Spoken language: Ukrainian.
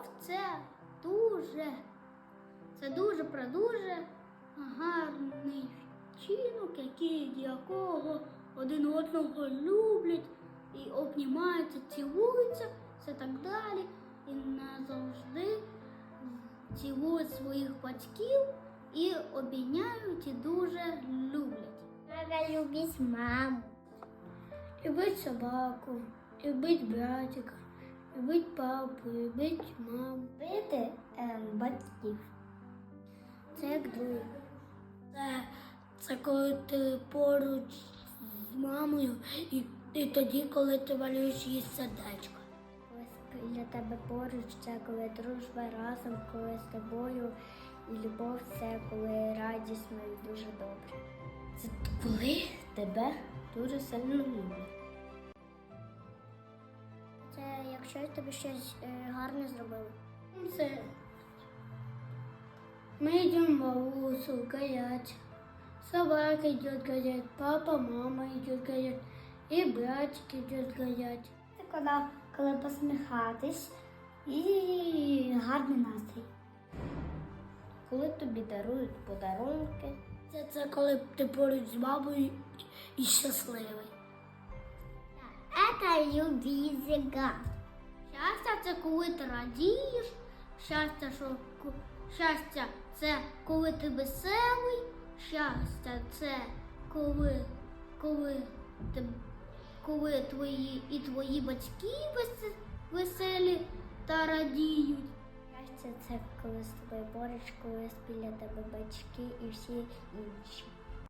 любов це дуже, це дуже про дуже гарний вчинок, який якого один одного люблять і обнімаються, цілуються, все так далі. І назавжди цілують своїх батьків і обійняють і дуже люблять. Треба любить маму. Любить собаку, любить братика, любить папу, любить маму. Любити ем, батьків. Це як друг. Це, це коли ти поруч з мамою і, і тоді, коли ти малюєш їй сердечко. Ось для тебе поруч це коли дружба разом, коли з тобою і любов це коли радісно і дуже добре. Це коли тебе дуже сильно люблять. Якщо тобі щось е, гарне зробили. Це мы идем в улицу гулять. Собака идет гулять, папа, мама идет гулять, и братик идет гулять. Це коли, коли посміхатись і гарний настрій. Коли тобі дарують подарунки. Це, це коли ти поруч з мамою і щасливий. Це любізіга. Щастя це коли ти радієш, щастя, що щастя це коли ти веселий, щастя це коли, коли, ти, коли твої і твої батьки веселі та радіють. Щастя це коли з тобою поруч, коли біля тебе батьки і всі інші.